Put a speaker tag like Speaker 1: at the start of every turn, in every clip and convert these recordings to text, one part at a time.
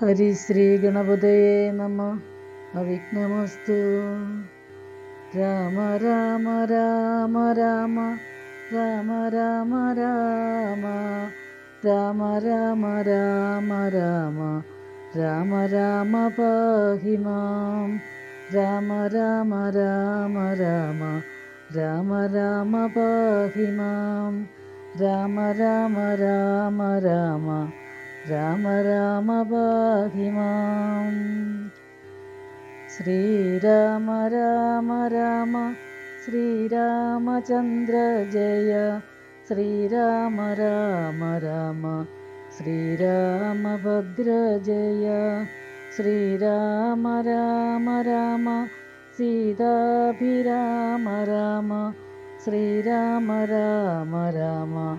Speaker 1: हरिश्रीगणपतये नमः अविघ्नमस्तु राम राम राम राम राम राम राम राम राम राम राम राम राम पाहि मां राम राम राम राम राम राम पाहि मां राम राम राम राम राम राम माम्। श्रीराम राम राम श्रीरामचन्द्र जय। श्रीराम राम राम श्रीरामभद्रजय श्रीराम राम राम सीताभिराम राम। श्रीराम राम राम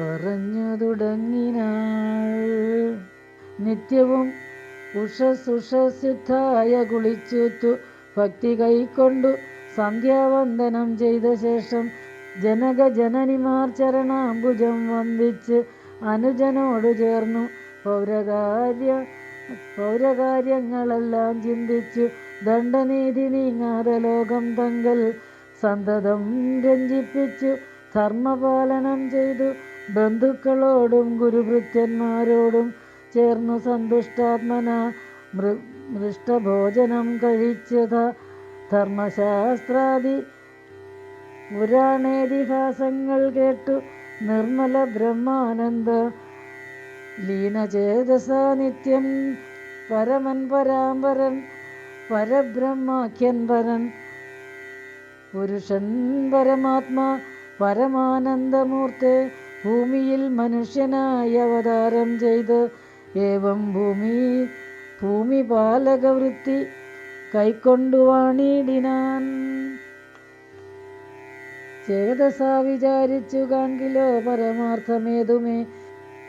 Speaker 1: പറഞ്ഞു തുടങ്ങിനാൾ. നിത്യവും ഉഷസുഷസിദ്ധായ കുളിച്ചുത്തു ഭക്തി കൈക്കൊണ്ടു സന്ധ്യാവന്ദനം ചെയ്ത ശേഷം ജനക ജനനിമാർ ചരണാംബുജം വന്ദിച്ച് അനുജനോട് ചേർന്നു. പൗരകാര്യ പൗരകാര്യങ്ങളെല്ലാം ചിന്തിച്ചു. ദണ്ഡനീതി നീങ്ങാതെ ലോകം തങ്കൽ സന്തതം രഞ്ജിപ്പിച്ചു. ധർമ്മപാലനം ചെയ്തു. ബന്ധുക്കളോടും ഗുരുഭൃത്യന്മാരോടും ചേർന്നു സന്തുഷ്ടാത്മന മൃ മൃഷ്ടഭോജനം കഴിച്ചത ധർമ്മശാസ്ത്രാദി പുരാണേതിഹാസങ്ങൾ കേട്ടു. നിർമ്മല ബ്രഹ്മാനന്ദ ലീനചേതസ നിത്യം പരമൻ പരാമ്പരൻ പരബ്രഹ്മാഖ്യൻ പരൻ പുരുഷൻ പരമാത്മാ പരമാനന്ദമൂർത്തെ ഭൂമിയിൽ മനുഷ്യനായി അവതാരം ചെയ്ത് ഏവം ഭൂമി ഭൂമി പാലകവൃത്തി കൈക്കൊണ്ടു വാണിടിനാൻ. ചേതസാ വിചാരിച്ചു കാൺകിലോ പരമാർത്ഥമേതുമേ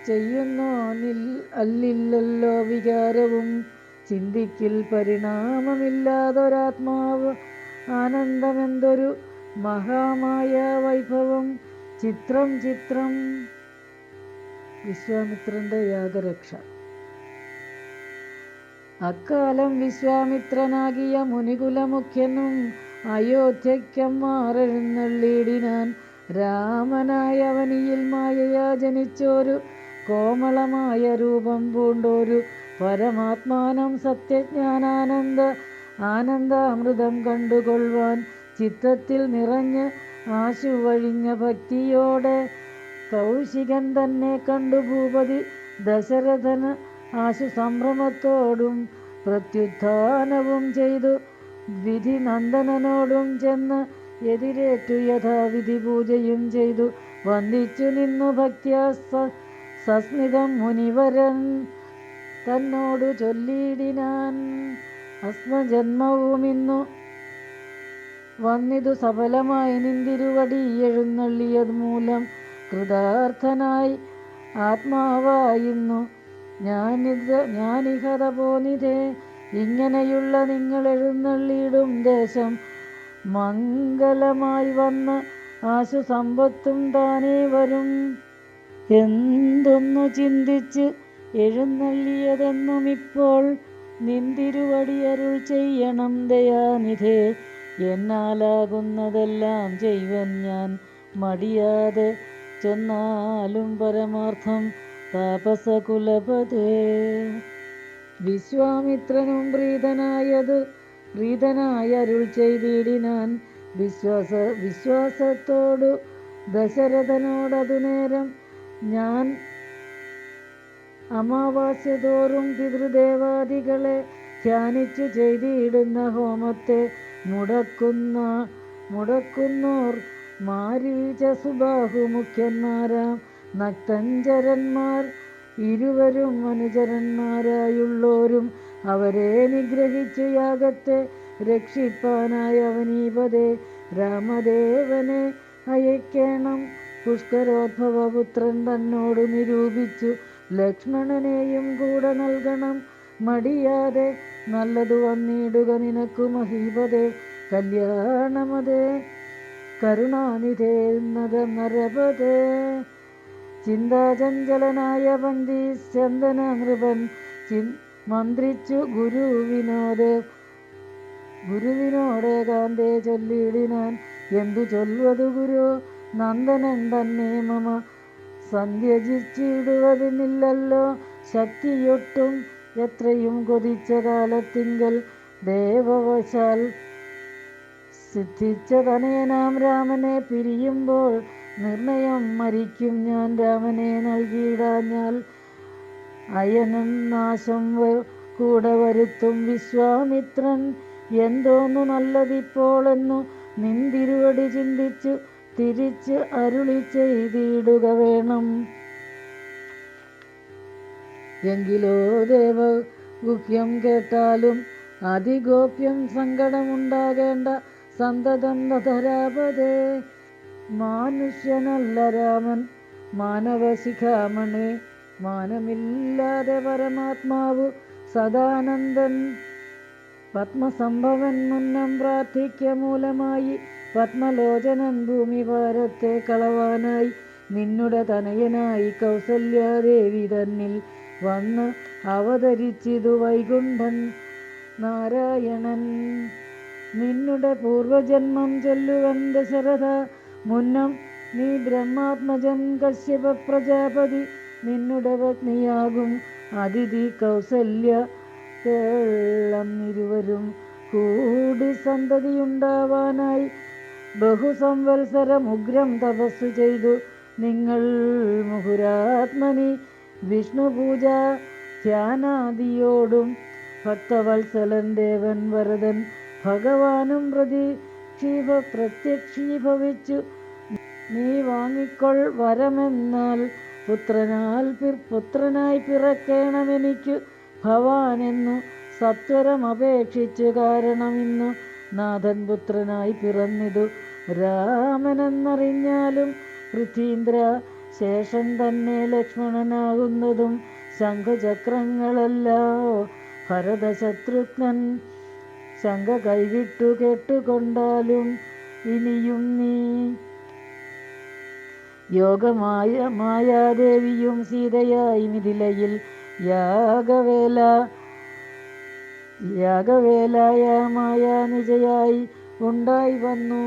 Speaker 1: ചെയ്യുന്നോ നിൽ അല്ലില്ലല്ലോ വികാരവും. ചിന്തിക്കിൽ പരിണാമമില്ലാതൊരാത്മാവ് ആനന്ദമെന്തൊരു മഹാമായ വൈഭവം. ചിത്രം ചിത്രം. വിശ്വാമിത്രന്റെ യാഗരക്ഷ. അക്കാലം വിശ്വാമിത്രനാകിയ മുനികുലമുഖ്യനും അയോധ്യയ്ക്കമ്മാറെഴുന്നള്ളിയിടിനാൻ രാമനായ അവനിയിൽ മായയാ ജനിച്ചോരു കോമളമായ രൂപം പൂണ്ടോരു പരമാത്മാനം സത്യജ്ഞാനാനന്ദ ആനന്ദാമൃതം കണ്ടുകൊള്ളുവാൻ ചിത്തത്തിൽ നിറഞ്ഞ് ആശു വഴിഞ്ഞ ഭക്തിയോടെ കൗശികൻ തന്നെ കണ്ടു ഭൂപതി ദശരഥന് ആശു സംഭ്രമത്തോടും പ്രത്യുത്ഥാനവും ചെയ്തു. വിധി നന്ദനനോടും ചെന്ന് എതിരേറ്റു യഥാവിധി പൂജയും ചെയ്തു. വന്ദിച്ചു നിന്നു ഭക്ത്യാ സസ്മിതം മുനിവരൻ തന്നോടു ചൊല്ലിയിടിനാൻ അസ്മജന്മവുമിന്നു വന്നിതു സഫലമായി നിന്തിരുവടി എഴുന്നള്ളിയത് മൂലം കൃതാർത്ഥനായി ആത്മാവായിരുന്നു. ഞാനിത് ഞാനിഹത പോനിതേ ഇങ്ങനെയുള്ള നിങ്ങൾ എഴുന്നള്ളിയിടും ദേശം. മംഗലമായി വന്ന് ആശു സമ്പത്തും താനേ വരും. എന്തൊന്നു ചിന്തിച്ച് എഴുന്നള്ളിയതെന്നും ഇപ്പോൾ നിന്തിരുവടി അരുൾ ചെയ്യണം ദയാനിധേ. എന്നാലാകുന്നതെല്ലാം ചെയ്യുവൻ ഞാൻ മടിയാതെ ചെന്നാലും പരമാർത്ഥം താപസകുലപതേ. വിശ്വാമിത്രനും പ്രീതനായത് പ്രീതനായ അരുൾ ചെയ്തിടിനാൻ വിശ്വാസ വിശ്വാസത്തോടു ദശരഥനോടതു നേരം ഞാൻ അമാവാസ്യ തോറും പിതൃദേവാദികളെ ധ്യാനിച്ചു ചെയ്തിടുന്ന ഹോമത്തെ മുടക്കുന്ന മുടക്കുന്നോർ മാരീച സുബാഹു മുഖ്യന്മാരാം നക്തഞ്ചരന്മാർ ഇരുവരും അനുചരന്മാരായുള്ളോരും അവരെ നിഗ്രഹിച്ചു യാഗത്തെ രക്ഷിപ്പാനായി അവനീപതേ രാമദേവനെ അയക്കേണം. പുഷ്കരോദ്ഭവപുത്രൻ തന്നോട് നിരൂപിച്ചു ലക്ഷ്മണനെയും കൂടെ നൽകണം. മടിയാതെ നല്ലതു വന്നിടുക നിനക്കു മഹീപതേ കല്യാണമതേ കരുണാനിധേ നര നരപതേ ചിന്താചഞ്ചലനായ പന്തി ചന്ദന നൃപൻ ചിൻ മന്ത്രിച്ചു ഗുരുവിനോട് കാന്തെ ചൊല്ലിയിടിനാൻ. എന്തു ചൊല്വതു ഗുരു? നന്ദനൻ തന്നെ മമ സന്ധ്യജിച്ചിടുവതിനില്ലല്ലോ. ശക്തിയൊട്ടും എത്രയും കൊതിച്ചതാലത്തിങ്കൽ ദേവവശാൽ സിദ്ധിച്ചതനയനാം രാമനെ പിരിയുമ്പോൾ നിർണയം മരിക്കും ഞാൻ രാമനെ നൽകിയിടാഞ്ഞാൽ അയനും നാശം കൂടെ വരുത്തും വിശ്വാമിത്രൻ. എന്തോന്നു നല്ലതിപ്പോളെന്നു നിന്തിരുവടി ചിന്തിച്ചു തിരിച്ച് അരുളി ചെയ്തിടുക വേണം. എങ്കിലോ ദേവ ഗുഹ്യം കേട്ടാലും അതിഗോപ്യം സങ്കടമുണ്ടാകേണ്ട സന്തതം മനുഷ്യനല്ല രാമൻ മാനവശിഖാമണി. മാനമില്ലാതെ പരമാത്മാവ് സദാനന്ദൻ. പത്മസംഭവൻ മുന്നം പ്രാർത്ഥിക്ക മൂലമായി പത്മലോചനൻ ഭൂമിഭാരത്തെ കളവാനായി നിന്നുടെ തനയനായി കൗസല്യാദേവി തന്നിൽ വന്ന് അവതരിച്ചിതു വൈകുണ്ഠൻ നാരായണൻ. നിന്നുടെ പൂർവജന്മം ചൊല്ലുവൻ ദശരഥ മുന്നം നീ ബ്രഹ്മാത്മജൻ കശ്യപ പ്രജാപതി നിന്നുടെ പത്നിയാകും അതിഥി കൗസല്യ കേളം ഇരുവരും. കൂടി സന്തതിയുണ്ടാവാനായി ബഹുസംവത്സരം ഉഗ്രം തപസ്സു ചെയ്തു. നിങ്ങൾ മുഹുരാത്മനി വിഷ്ണുപൂജ ധ്യാനാദിയോടും ഭക്തവത്സലൻ ദേവൻ വരദൻ ഭഗവാനും പ്രതി ക്ഷീപ പ്രത്യക്ഷീഭവിച്ചു. നീ വാങ്ങിക്കൊൾ വരമെന്നാൽ പുത്രനാൽ പുത്രനായി പിറക്കേണമെനിക്കു ഭവാനെന്നു സത്വരം അപേക്ഷിച്ചു കാരണം ഇന്നു നാഥൻ പുത്രനായി പിറന്നിതു. രാമനെന്നറിഞ്ഞാലും പൃഥീന്ദ്ര ശേഷൻ തന്നെ ലക്ഷ്മണനാകുന്നതും ശംഖചക്രങ്ങളല്ലോ. ഭരതശത്രുഘ്നൻ ശംഖ കൈവിട്ടു കേട്ടുകൊണ്ടാലും ഇനിയും നീ യോഗമായ മായാദേവിയും സീതയായി മിഥിലയിൽ യാഗവേല യാഗവേലായ മായാനിജയായി ഉണ്ടായി വന്നു.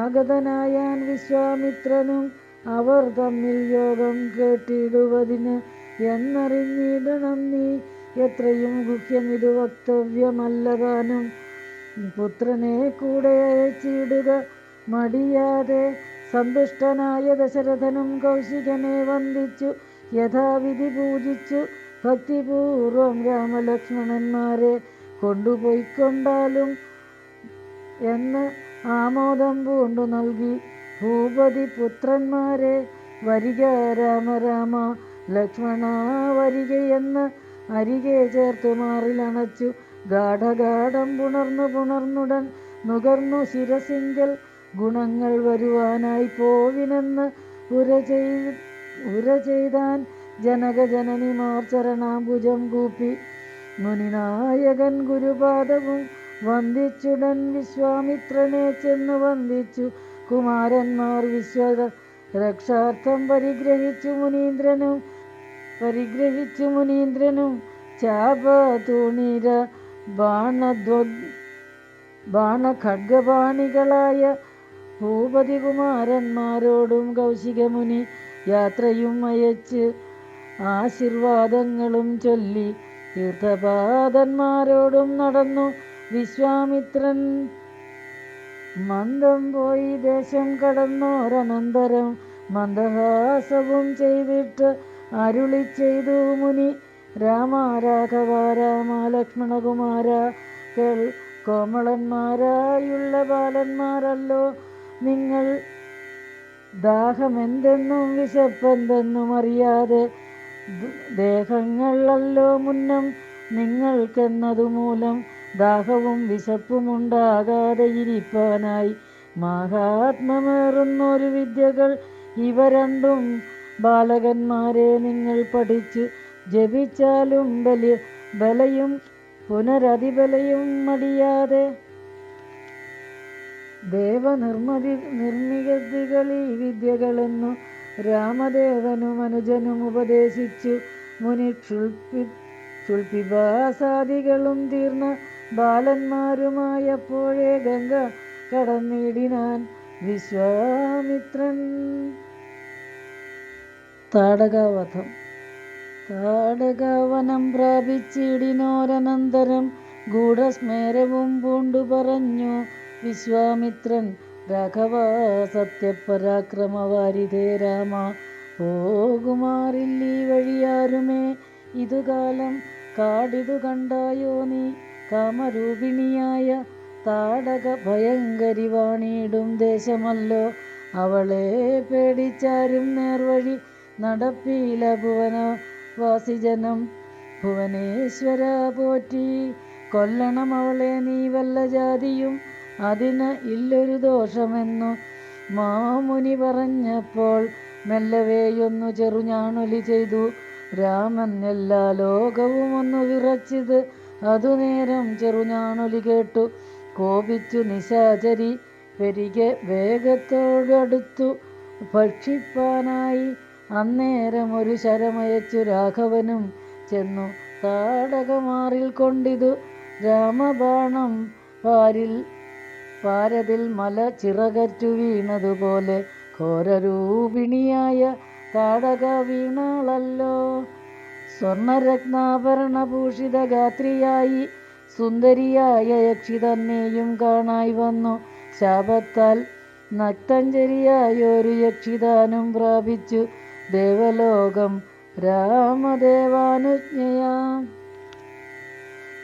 Speaker 1: ആഗതനായാൻ വിശ്വാമിത്രനും അവർ തമ്മിൽ യോഗം കേട്ടിടുവതിന് എന്നറിഞ്ഞിടണം നീ. എത്രയും ഗുഹ്യമിതു വക്തവ്യമല്ലതാനും. പുത്രനെ കൂടെ അയച്ചിടുക മടിയാതെ. സന്തുഷ്ടനായ ദശരഥനും കൗശികനെ വന്ദിച്ചു. യഥാവിധി പൂജിച്ചു. ഭക്തിപൂർവം രാമലക്ഷ്മണന്മാരെ കൊണ്ടുപോയിക്കൊണ്ടാലും എന്ന് ആമോദം പൂണ്ടു നൽകി. ഭൂപതി പുത്രന്മാരെ വരിക രാമ രാമ ലക്ഷ്മണ വരികയെന്ന് അരികെ ചേർത്തു മാറിലണച്ചു ഗാഠഗാഠം പുണർന്നു പുണർന്നുടൻ നുകർന്നു ശിരസിങ്കൽ ഗുണങ്ങൾ വരുവാനായി പോവിനെന്ന് ഉര ചെയ് ഉര ചെയ്താൻ ജനകജനനിമാർ ചരണാംബുജം കൂപ്പി. മുനിനായകൻ ഗുരുപാദവും വന്ദിച്ചുടൻ വിശ്വാമിത്രനെ ചെന്ന് വന്ദിച്ചു. കുമാരന്മാർ വിശ്വ രക്ഷാർത്ഥം പരിഗ്രഹിച്ചു മുനീന്ദ്രനും പരിഗ്രഹിച്ചു മുനീന്ദ്രനും. ചാപ തൂണീര ബാണധ്വ കുമാരന്മാരോടും ഭൂപതികുമാരന്മാരോടും കൗശികമുനി യാത്രയും അയച്ച് ആശീർവാദങ്ങളും ചൊല്ലി തീർത്ഥപാദന്മാരോടും നടന്നു വിശ്വാമിത്രൻ മന്ദം പോയി ദേശം കടന്നോരനന്തരം മന്ദഹാസവും ചെയ്തിട്ട് അരുളി ചെയ്തു മുനി രാമ രാഘവ രാമ ലക്ഷ്മണകുമാര കേൾ കോമളന്മാരായുള്ള ബാലന്മാരല്ലോ നിങ്ങൾ. ദാഹമെന്തെന്നും വിശപ്പെന്തെന്നും അറിയാതെ ദേഹങ്ങളല്ലോ മുന്നം നിങ്ങൾക്കെന്നതു മൂലം ദാഹവും വിശപ്പുമുണ്ടാകാതെ ഇരിപ്പാനായി. മഹാത്മമേറുന്നൊരു വിദ്യകൾ ഇവ രണ്ടും ബാലകന്മാരെ നിങ്ങൾ പഠിച്ചു. ജപിച്ചാലും ബലി ബലയും പുനരതിബലയും മടിയാതെ. ദേവനിർമ്മതി നിർമ്മികതികൾ ഈ വിദ്യകളെന്നു രാമദേവനും അനുജനും ഉപദേശിച്ചു. മുനി ക്ഷുൽപി തീർന്ന ബാലന്മാരുമായപ്പോഴേ ഗംഗ കടന്നിടിനാൻ വിശ്വാമിത്രൻ. താടകാവധം. താടകാവനം പ്രാപിച്ചിടിനോരനന്തരം ഗൂഢസ്മേരവും പൂണ്ടു പറഞ്ഞു വിശ്വാമിത്രൻ. രാഘവ സത്യപരാക്രമവാരിതേ രാമ പോകുമാറില്ലീ വഴിയാരുമേ? ഇതുകാലം കാടിതു കണ്ടായോ നീ? കാമരൂപിണിയായ താടക ഭയങ്കരി വാണിയിടും ദേശമല്ലോ. അവളെ പേടിച്ചാരും നേർവഴി നടപ്പീല ഭുവന വാസിജനം ഭുവനേശ്വര പോറ്റി കൊല്ലണം അവളെ നീ വല്ല ജാതിയും അതിന് ഇല്ലൊരു ദോഷമെന്നു മാമുനി പറഞ്ഞപ്പോൾ മെല്ലവേയൊന്നു ചെറുഞാണൊലി ചെയ്തു. രാമൻ എല്ലാ ലോകവും ഒന്ന് വിറച്ചിത് അതുനേരം ചെറുഞാണൊലി കേട്ടു. കോപിച്ചു നിശാചരി പെരികെ വേഗത്തോടടുത്തു ഭക്ഷിപ്പാനായി അന്നേരം ഒരു ശരമയച്ചു രാഘവനും ചെന്നു. താടകമാറിൽ കൊണ്ടിതു. രാമബാണം പാരിൽ പാരതിൽ മല ചിറകറ്റു വീണതുപോലെ ഘോരരൂപിണിയായ താടക വീണാളല്ലോ. സ്വർണരത്നാഭരണഭൂഷിത ഗാത്രിയായി സുന്ദരിയായ യക്ഷി തന്നെയും കാണായി വന്നു. ശാപത്താൽ നക്തഞ്ചരിയായൊരു യക്ഷിദാനം പ്രാപിച്ചു. ദേവലോകം രാമദേവാനുജ്ഞയാം.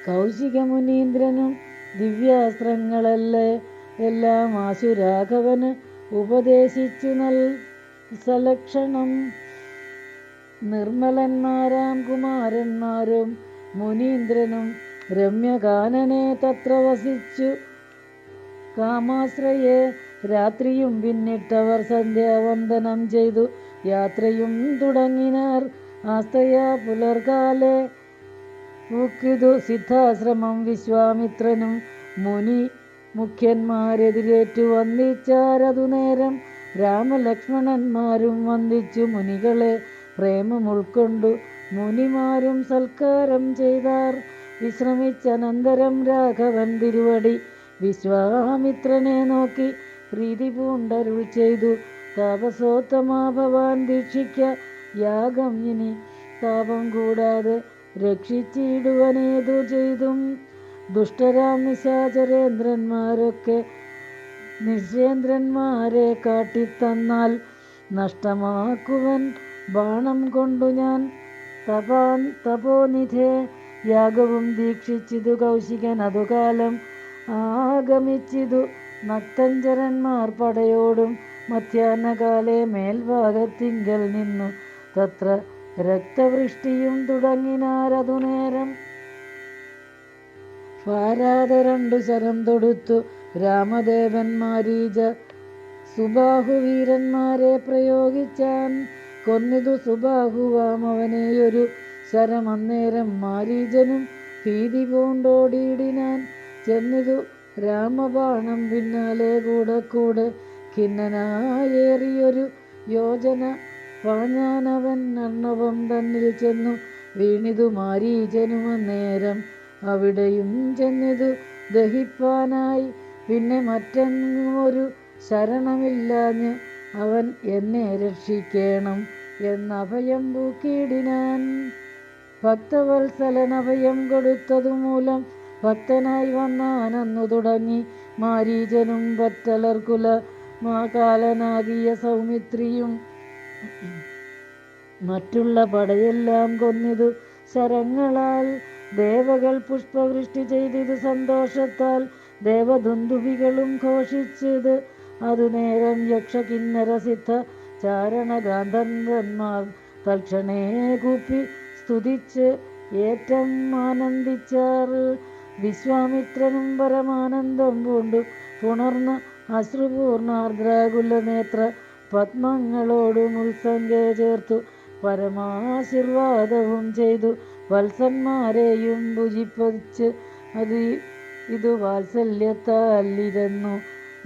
Speaker 1: കൗശികമുനീന്ദ്രനും ദിവ്യാസ്ത്രങ്ങളല്ലേ? എല്ലാം ആശുരാഘവന് ഉപദേശിച്ചു നൽ സലക്ഷണം. നിർമ്മലന്മാരാം കുമാരന്മാരും മുനീന്ദ്രനും രമ്യകാനനെ തത്ര വസിച്ചു. കാമാശ്രയെ രാത്രിയും പിന്നിട്ടവർ സന്ധ്യാവന്ദനം ചെയ്തു. യാത്രയും തുടങ്ങിനാർ ആസ്തയ പുലർകാലെ. ഊക്കിതു സിദ്ധാശ്രമം വിശ്വാമിത്രനും മുനി മുഖ്യന്മാരെതിരേറ്റു വന്ദിച്ചാരതു നേരം രാമലക്ഷ്മണന്മാരും വന്ദിച്ചു മുനികളെ. പ്രേമം ഉൾക്കൊണ്ടു മുനിമാരും സൽക്കാരം ചെയ്താർ. വിശ്രമിച്ചനന്തരം രാഘവൻ തിരുവടി വിശ്വാമിത്രനെ നോക്കി പ്രീതി പൂണ്ടരുൾ ചെയ്തു. താപസോത്തമാ ഭവാൻ ദീക്ഷിക്ക യാഗം ഇനി താപം കൂടാതെ രക്ഷിച്ചിടുവനേതു ചെയ്തും. ദുഷ്ടരാം നിശാചരേന്ദ്രന്മാരൊക്കെ നിശേന്ദ്രന്മാരെ കാട്ടിത്തന്നാൽ നഷ്ടമാക്കുവൻ ബാണം കൊണ്ടു ഞാൻ തപാൻ തപോനിധേ യാഗവും ദീക്ഷിച്ചിതു കൗശികൻ അതുകാലം. ആഗമിച്ചിതു നക്തഞ്ചരന്മാർ പടയോടും മധ്യാഹ്നകാലേ മേൽഭാഗത്തിങ്കൽ നിന്നു. തത്ര രക്തവൃഷ്ടിയും തുടങ്ങിനാരതു നേരം പാരാതെ രണ്ടു ശരം തൊടുത്തു രാമദേവന്മാരീജ. സുബാഹുവീരന്മാരെ പ്രയോഗിച്ചാൻ കൊന്നിതു സുബാഹുവാം. അവനെയൊരു ശരം അന്നേരം മാരീജനും ഭീതി പൂണ്ടോടിയിടിനാൻ ചെന്നിതു രാമബാണം പിന്നാലെ കൂടെ കൂടെ ഖിന്നനായേറിയൊരു യോജന പാഞ്ഞാനവൻ അണ്ണവം തന്നിൽ ചെന്നു വീണിതു മാരീജനും അന്നേരം അവിടെയും ചെന്നിതു ദഹിപ്പാനായി. പിന്നെ മറ്റെങ്ങും ഒരു ശരണമില്ലാഞ്ഞ് അവൻ എന്നെ രക്ഷിക്കേണം. എന്നഭയം പൂക്കിയിടിനാൻ. ഭക്തവത്സലൻ അഭയം കൊടുത്തതുമൂലം ഭക്തനായി വന്നാനന്നു തുടങ്ങി. മാരീചനും ഭക്തലർക്കുല മാകാലനാകിയ സൗമിത്രിയും മറ്റുള്ള പടയെല്ലാം കൊന്നിതു ശരങ്ങളാൽ. ദേവകൾ പുഷ്പവൃഷ്ടി ചെയ്തിത് സന്തോഷത്താൽ. ദേവദുന്ദുഭികളും ഘോഷിച്ചത്. അതു നേരം യക്ഷകിന്നര സിദ്ധ ചാരണഗാന്ധർവന്മാർ തൽക്ഷണേ കൂപ്പി സ്തുതിച്ച് ഏറ്റം ആനന്ദിച്ചാറ് വിശ്വാമിത്രനും പരമാനന്ദം പൂണ്ടു പുണർന്ന് അശ്രുപൂർണാർദ്രാകുല നേത്ര പത്മങ്ങളോടും ഉത്സംഖ്യ ചേർത്തു. പരമാശീർവാദവും ചെയ്തു വത്സന്മാരെയും ഭുജിപ്പിച്ച് അത് ഇത് വാത്സല്യത്താലിരുന്നു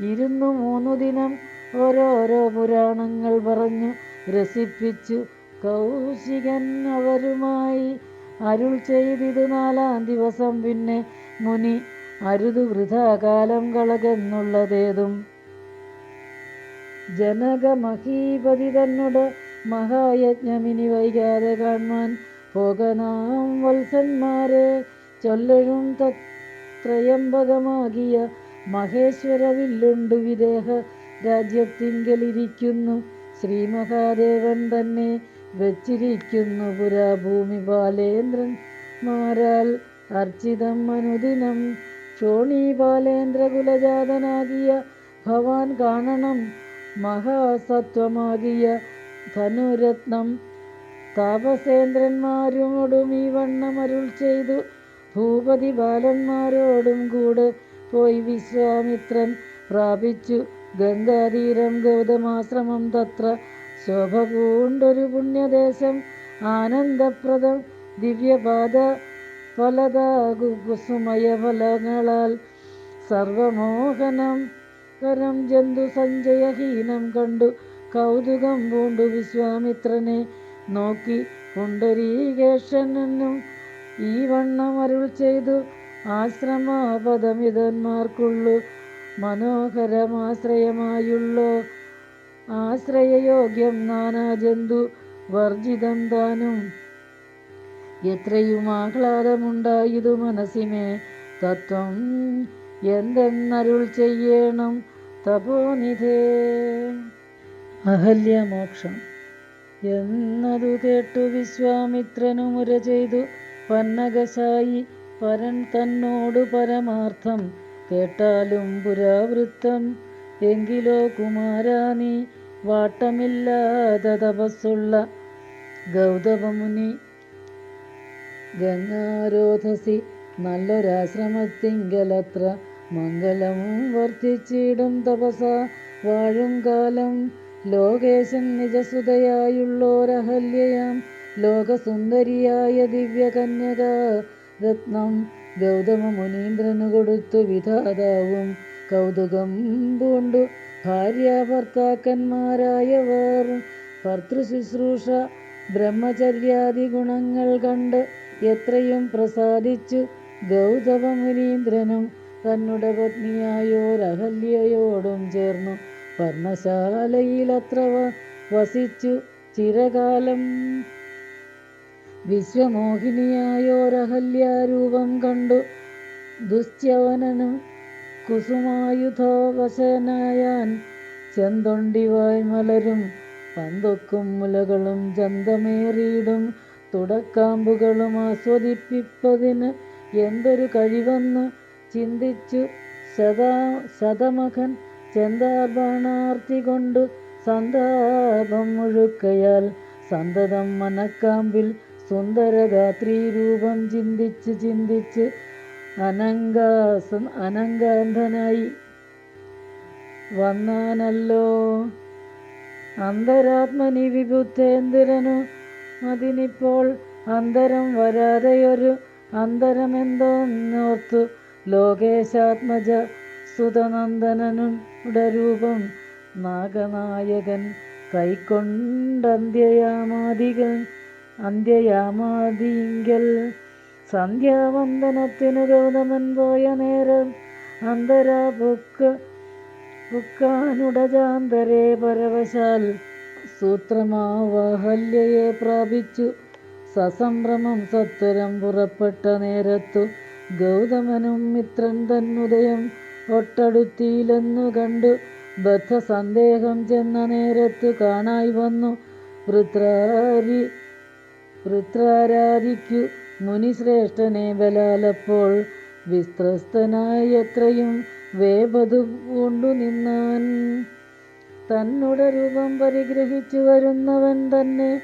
Speaker 1: ഇരുന്നു. മൂന്നു ദിനം ഓരോരോ പുരാണങ്ങൾ പറഞ്ഞു രസിപ്പിച്ചു. കൗശികൻ അവരുമായി അരുൾ ചെയ്തിത് നാലാം ദിവസം. പിന്നെ മുനി അരുതു വൃഥാകാലം കളകെന്നുള്ളതേതും. ജനകമഹീപതി തന്നോട് മഹായജ്ഞമിനി വൈകാതെ കാൺമാൻ പോകനാം വത്സന്മാരെ. ചൊല്ലഴും തത്രയംബകമാകിയ മഹേശ്വരവില്ലുണ്ട് വിദേഹ രാജ്യത്തിങ്കലിരിക്കുന്നു. ശ്രീ മഹാദേവൻ തന്നെ വച്ചിരിക്കുന്നു പുരാഭൂമി ബാലേന്ദ്രൻ ബാലേന്ദ്രന്മാരാൽ അർച്ചിതം അനുദിനം. ക്ഷോണി ബാലേന്ദ്ര കുലജാതനാകിയ ഭവാൻ കാണണം. മഹാസത്വമാകിയ ധനുരത്നം. താപസേന്ദ്രന്മാരോടും ഈ വണ്ണം അരുൾ ചെയ്തു. ഭൂപതി ബാലന്മാരോടും കൂടെ പോയി വിശ്വാമിത്രൻ പ്രാപിച്ചു. ഗംഗാതീരം ഗൗതമാശ്രമം തത്ര ശോഭ പൂണ്ടൊരു പുണ്യദേശം. ആനന്ദപ്രദം ദിവ്യപാദ ഫലതാകു കുസുമയ ഫലങ്ങളാൽ സർവമോഹനം കരം ജന്തു സഞ്ജയഹീനം കണ്ടു കൗതുകം പൂണ്ടു വിശ്വാമിത്രനെ നോക്കി പുണ്ടരീകേശനും ഈ വണ്ണം അരുൾ ചെയ്തു. ആശ്രമപദമിതന്മാർക്കുള്ളു മനോഹരമാശ്രയമായുള്ളോ ആശ്രയയോഗ്യം നാനാജന്തു വർജിതം താനും. എത്രയും ആഹ്ലാദമുണ്ടായതു മനസ്സിനെ തത്വം എന്തെന്നരുൾ ചെയ്യണം തപോനിധേ. അഹല്യമോക്ഷം എന്നതു കേട്ടു വിശ്വാമിത്രനു മുര ചെയ്തു പന്നകശായി പരൻ തന്നോടു പരമാർത്ഥം കേട്ടാലും പുരാവൃത്തം. എങ്കിലോ കുമാരാനി വാട്ടമില്ലാത തപസ്സുള്ള ഗൗതമമുനി. ഗംഗാരോധസി നല്ലൊരാശ്രമത്തിങ്കലത്ര. മംഗലവും വർദ്ധിച്ചിടും തപസ. വാഴും കാലം ലോകേശൻ നിജസുതയായുള്ളോരഹല്യയാം. ലോകസുന്ദരിയായ ദിവ്യകന്യക രത്നം. ഗൗതമ മുനീന്ദ്രനു കൊടുത്തു വിധാതാവും. കൗതുകം പൂണ്ടു. ഭാര്യ ഭർത്താക്കന്മാരായവർ. ഭർത്തൃശുശ്രൂഷ ബ്രഹ്മചര്യാദി ഗുണങ്ങൾ കണ്ട് എത്രയും പ്രസാദിച്ചു ഗൗതമ മുനീന്ദ്രനും തന്നുടെ പത്നിയായോരഹല്യയോടും ചേർന്നു. പർണശാലയിലത്ര വസിച്ചു. ചിരകാലം വിശ്വമോഹിനിയായോരഹല്യാരൂപം കണ്ടു. ദുശ്യവനനും കുസുമായുധോവശനായാൻ ചെന്തൊണ്ടിവായ് മലരും പന്തൊക്കും മുലകളും ചന്തമേറിയിടും. തുടക്കാമ്പുകളും ആസ്വദിപ്പിപ്പതിന് എന്തൊരു കഴിവെന്ന് ചിന്തിച്ചു സദാ സദമഖൻ ചെന്താർബാണാർത്തി കൊണ്ട് സന്താപം മുഴുക്കയാൽ സന്തതം മനക്കാമ്പിൽ സുന്ദരഗാത്രീ രൂപം ചിന്തിച്ച് ചിന്തിച്ച് അനങ്കാസ അനങ്കാന്ധനായി വന്നാനല്ലോ. അന്തരാത്മനി വിബുദ്ധേന്ദ്രനു അതിനിപ്പോൾ അന്തരം വരാതെയൊരു അന്തരമെന്തോന്നോർത്തു ലോകേശാത്മജ സുതനന്ദനനുടെ രൂപം നാഗനായകൻ കൈക്കൊണ്ടന്ത്യയാമാദികൾ അന്ത്യയാമാദിങ്കൽ സന്ധ്യാവന്ദനത്തിനു ഗൗതമൻ പോയ നേരം അന്തരാ പൊക്ക് പുക്കാനുടജാന്തരേ പരവശാൽ സൂത്രമാവഹല്യയെ പ്രാപിച്ചു. സസംഭ്രമം സത്വരം പുറപ്പെട്ട നേരത്തു ഗൗതമനും മിത്രൻ തന്നുദയം ഒട്ടടുത്തിയിലെന്നു കണ്ടു. ബദ്ധസന്ദേഹം ചെന്ന നേരത്തു കാണായി വന്നു. വൃത്രാരി വൃത്രാരാധിക്കു മുനിശ്രേഷ്ഠനെ ബലാലപ്പോൾ വിസ്ത്രസ്തനായി എത്രയും വേപതു കൊണ്ടു നിന്നാൻ. തന്നുടെ രൂപം പരിഗ്രഹിച്ചു വരുന്നവൻ തന്നെ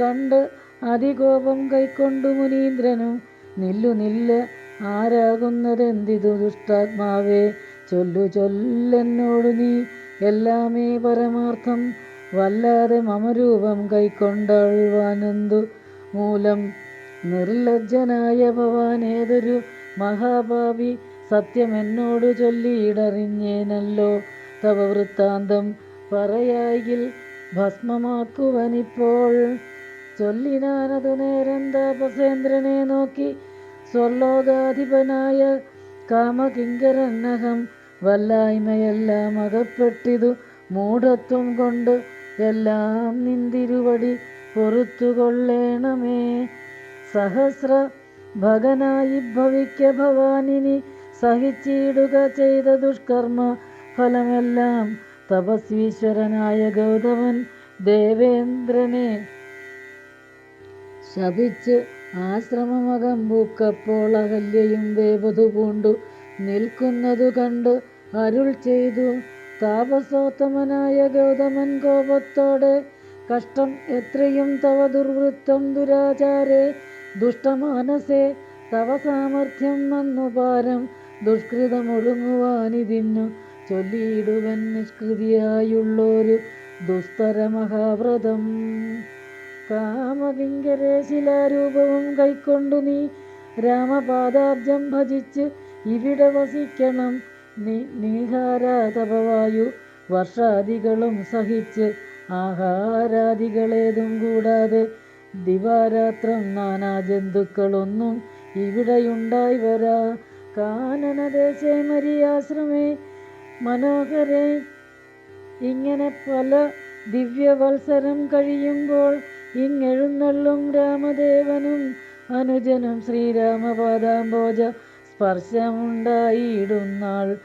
Speaker 1: കണ്ട് അതികോപം കൈക്കൊണ്ടു മുനീന്ദ്രനും നില്ലു നില്ല ആരാകുന്നതെന്തിതു ദുഷ്ടാത്മാവേ? ചൊല്ലു ചൊല്ലെന്നോടു നീ എല്ലാമേ പരമാർത്ഥം വല്ലാതെ മമരൂപം കൈക്കൊണ്ടാൾവാനെന്തു മൂലം നിർലജ്ജനായ ഭവാൻ ഏതൊരു മഹാഭാവി സത്യമെന്നോട് ചൊല്ലിയിടറിഞ്ഞേനല്ലോ. തവ വൃത്താന്തം പറയായിൽ ഭസ്മമാക്കുവനിപ്പോൾ. ചൊല്ലിനാനതു നേരം താപസേന്ദ്രനെ നോക്കി സ്വർലോകാധിപനായ കാമകിങ്കരന്നഹം വല്ലായ്മയെല്ലാം അകപ്പെട്ടിതു മൂഢത്വം കൊണ്ട് എല്ലാം നിന്തിരുവടി പൊറുത്തുകൊള്ളേണമേ. സഹസ്ര ഭഗനായി ഭവിക്ക ഭവാനിനി സഹിച്ചിടുക ചെയ്ത ദുഷ്കർമ്മ ഫലമെല്ലാം തപസ്വീശ്വരനായ ഗൗതമൻ ദേവേന്ദ്രനെ ശപിച്ച് ആശ്രമമകം പൂക്കപ്പോൾ അഹല്യയും വേപതു പൂണ്ടു. നിൽക്കുന്നതു കണ്ട് അരുൾ ചെയ്തു. താപസോത്തമനായ ഗൗതമൻ കോപത്തോടെ കഷ്ടം എത്രയും തവ ദുർവൃത്തം ദുരാചാരേ ദുഷ്ടമാനസേ തവ സാമർഥ്യം വന്നു പാരം ദുഷ്കൃതമൊടുങ്ങുവാനിതിന്നു ചൊല്ലിയിടുവൻ നിഷ്കൃതിയായുള്ളൊരു ദുസ്തര മഹാവ്രതം. കാമകിങ്കരെ ശിലാരൂപവും കൈക്കൊണ്ടു നീ രാമപാദാബ്ജം ഭജിച്ച് ഇവിടെ വസിക്കണം. നീ നീഹാരാതപവായു വർഷാദികളും സഹിച്ച് ആഹാരാദികളേതും കൂടാതെ ദിവാരാത്രം നാനാ ജന്തുക്കളൊന്നും ഇവിടെയുണ്ടായി വരാ. കാനനദേശേ മരിയാശ്രമേ മനോഹരേ. ഇങ്ങനെ പല ദിവ്യവത്സരം കഴിയുമ്പോൾ ഇങ്ങെഴുന്നള്ളും രാമദേവനും അനുജനും ശ്രീരാമപാദാംബോജ സ്പർശമുണ്ടായിടുന്നാൾ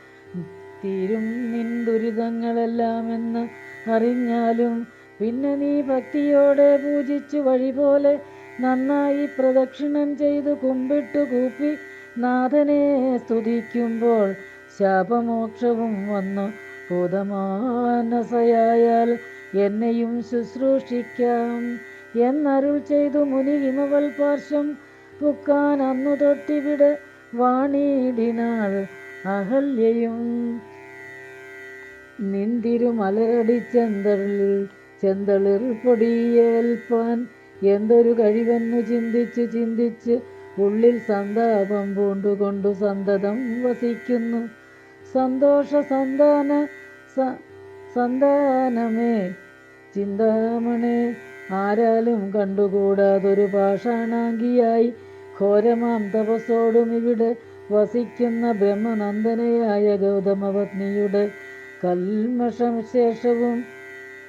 Speaker 1: തീരും നിൻ ദുരിതങ്ങളെല്ലാമെന്ന് അറിഞ്ഞാലും പിന്നെ നീ ഭക്തിയോടെ പൂജിച്ചു വഴി പോലെ നന്നായി പ്രദക്ഷിണം ചെയ്തു കുമ്പിട്ടു കൂപ്പി നാഥനെ സ്തുതിക്കുമ്പോൾ ശാപമോക്ഷവും വന്നു. ഭൂതമാനസയായാൽ എന്നെയും ശുശ്രൂഷിക്കാം എന്നരുൾ ചെയ്തു മുനി ഹിമവൽ പാർശ്വം പുക്കാൻ അന്നു തൊട്ടിവിടെ വാണിടിനാൾ അഹല്യയും നിന്തിരുമലരടി ചെന്തളിൽ ചെന്തളിർ പൊടിയേൽപ്പാൻ. എന്തൊരു കഴിവെന്നു ചിന്തിച്ച് ചിന്തിച്ച് ഉള്ളിൽ സന്താപം പൂണ്ടുകൊണ്ടു സന്തതം വസിക്കുന്നു. സന്തോഷ സന്താന സന്താനമേ ചിന്താമണേ ആരാലും കണ്ടുകൂടാതൊരു പാഷാണാങ്കിയായി ഘോരമാം തപസ്സോടും ഇവിടെ വസിക്കുന്ന ബ്രഹ്മനന്ദനയായ ഗൗതമപത്നിയുടെ കൽമഷശേഷവും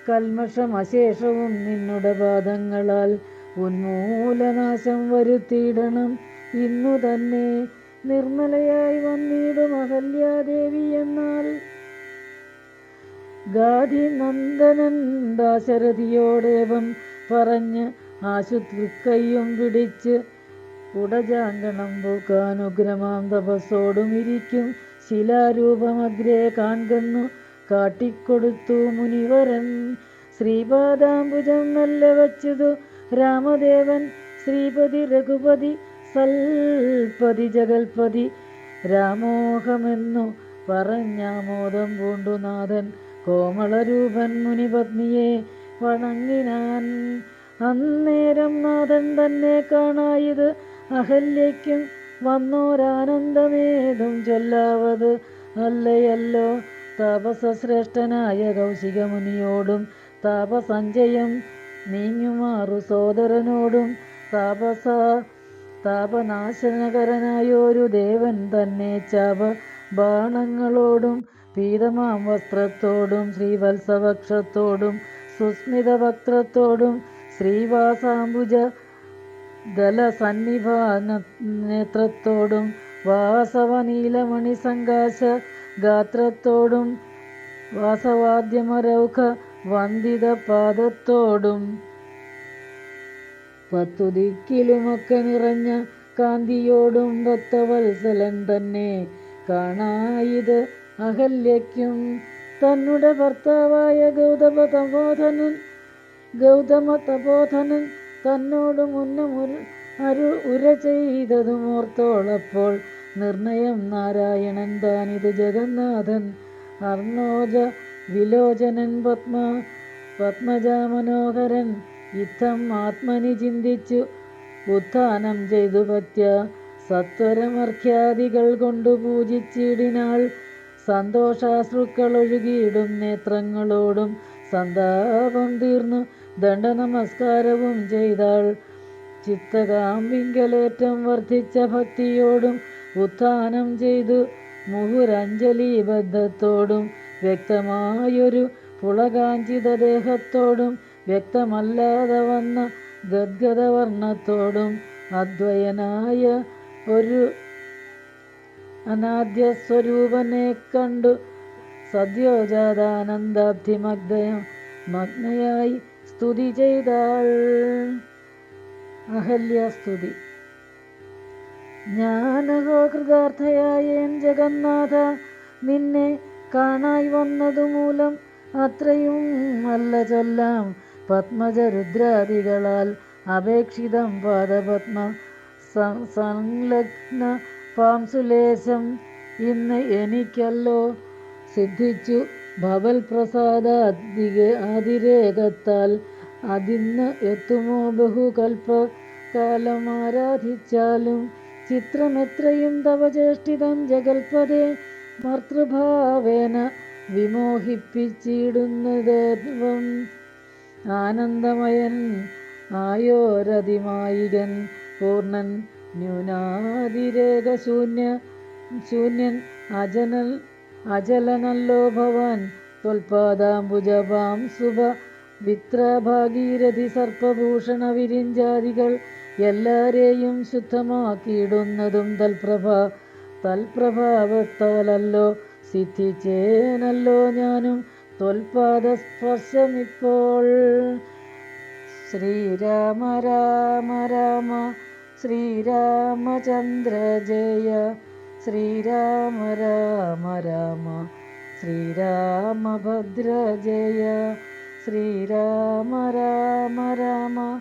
Speaker 1: കൽമഷമശേഷവും നിന്നുടെ പാദങ്ങളാൽ ഉന്മൂലനാശം വരുത്തിയിടണം. ഇന്നു തന്നെ നിർമ്മലയായി വന്നിടും അഹല്യാദേവി എന്നാൽ. ഗാധി നന്ദനൻ ദാശരഥിയോടേവം പറഞ്ഞ് ആശുതൃക്കയ്യും പിടിച്ച് ഉടജാങ്കണം പൂക്കാനുഗ്രമാം തപസ്സോടും ഇരിക്കും ശിലാരൂപമഗ്രേ കാൺകെന്നു കാട്ടിക്കൊടുത്തു മുനിവരൻ. ശ്രീപാദാംബുജം മെല്ലെ വച്ചതു രാമദേവൻ. ശ്രീപതി രഘുപതി സൽപതി ജഗൽപതി. രാമോഹമെന്നു പറഞ്ഞാമോദം പൂണ്ടുനാഥൻ കോമളരൂപൻ മുനിപത്നിയെ വണങ്ങിനാൻ. അന്നേരം നാഥൻ തന്നെ കാണായത് അഹല്യയ്ക്കും വന്നോരാനന്ദമേതും ചൊല്ലാവത് അല്ലയല്ലോ. താപസശ്രേഷ്ഠനായ കൗശികമുനിയോടും താപസഞ്ജയം നീങ്ങുമാറു സോദരനോടും താപസ താപനാശനകരനായൊരു ദേവൻ തന്നെ ചാപ ബാണങ്ങളോടും പീതമാം വസ്ത്രത്തോടും ശ്രീവത്സവക്ഷത്തോടും സുസ്മിത വക്ത്രത്തോടും ശ്രീവാസാംബുജ ദലസന്നിഭാന നേത്രത്തോടും വാസവനീലമണി സങ്കാശ ഗാത്രത്തോടും വാസവാദ്യമരൗഖ വന്ദിത പാദത്തോടും പത്തു ദിക്കിലുമൊക്കെ നിറഞ്ഞ കാന്തിയോടും ഭക്തവത്സലൻ തന്നെ കാണായിത് അഹല്യയ്ക്കും. തന്നുടെ ഭർത്താവായ ഗൗതമ തപോധനൻ ഗൗതമ തപോധനൻ തന്നോട് അരു ഉര ചെയ്തതുമോർത്തോളപ്പോൾ നിർണയം നാരായണൻ താനിത് ജഗന്നാഥൻ അർണോജ വിലോചനൻ പത്മ പത്മജാമനോഹരൻ ഇത്തം ആത്മനി ചിന്തിച്ചു ഉത്ഥാനം ചെയ്തു പത്യ. സത്വരമർഖ്യാദികൾ കൊണ്ടു പൂജിച്ചിടിനാൾ സന്തോഷാശ്രുക്കൾ ഒഴുകിയിടും നേത്രങ്ങളോടും. സന്താപം തീർന്നു ദണ്ഡനമസ്കാരവും ചെയ്താൾ ചിത്തകാമ്പിങ്കലേറ്റം വർദ്ധിച്ച ഭക്തിയോടും ഉത്ഥാനം ചെയ്തു മുഹുരഞ്ജലീബദ്ധത്തോടും വ്യക്തമായൊരു പുളകാഞ്ചിത ദേഹത്തോടും വ്യക്തമല്ലാതെ വന്ന ഗദ്ഗതവർണത്തോടും അദ്വയനായ ഒരു അനാദ്യ സ്വരൂപനെ കണ്ടു സദ്യോജാതാനന്ദാബ്ധിമഗ്ധയം മഗ്നയായി സ്തുതി ചെയ്താൾ. അഹല്യ സ്തുതി കൃതാർത്ഥയായ ജഗന്നാഥ നിന്നെ കാണായി വന്നതുമൂലം അത്രയും അല്ല ചൊല്ലാം. പത്മജരുദ്രാദികളാൽ അപേക്ഷിതം പാദപത്മ സംലഗ്ന പാംസുലേശം ഇന്ന് എനിക്കല്ലോ സിദ്ധിച്ചു. ഭവൽ പ്രസാദ അതിരേകത്താൽ അതിന്ന് എത്തുമോ ബഹുകൽപ്പ കാലം ആരാധിച്ചാലും ചിത്രമെത്രയും തവ ചേഷ്ടിതം ജഗൽപദേ മർത്തൃഭാവേന വിമോഹിപ്പിച്ചിടുന്നതേവം ആനന്ദമയൻ ആയോരതിമായികൻ പൂർണൻ ന്യൂനാതിരേക ശൂന്യ ശൂന്യൻ അജനൽ അചലനല്ലോ ഭവാൻ ത്വൽപാദാംബുജപാം സുഭ വിത്രഭാഗീരഥി സർപ്പഭൂഷണ വിരിഞ്ചാദികൾ എല്ലാരെയും ശുദ്ധമാക്കിയിടുന്നതും തൽപ്രഭ തൽപ്രഭാവത്താലല്ലോ സിദ്ധിച്ചേനല്ലോ ഞാനും ത്വൽപാദസ്പർശമിപ്പോൾ. ശ്രീരാമ രാമ രാമ ശ്രീരാമചന്ദ്ര ജയ ശ്രീരാമ രാമ രാമ ശ്രീരാമഭദ്ര ജയ ശ്രീരാമ രാമ രാമ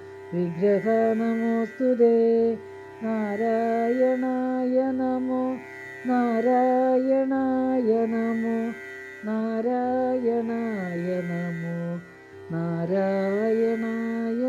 Speaker 1: വിഗ്രഹ നമോസ്തുതേ നാരായണായ നമോ നാരായണായ നമോ നാരായണായ നമോ നാരായണായ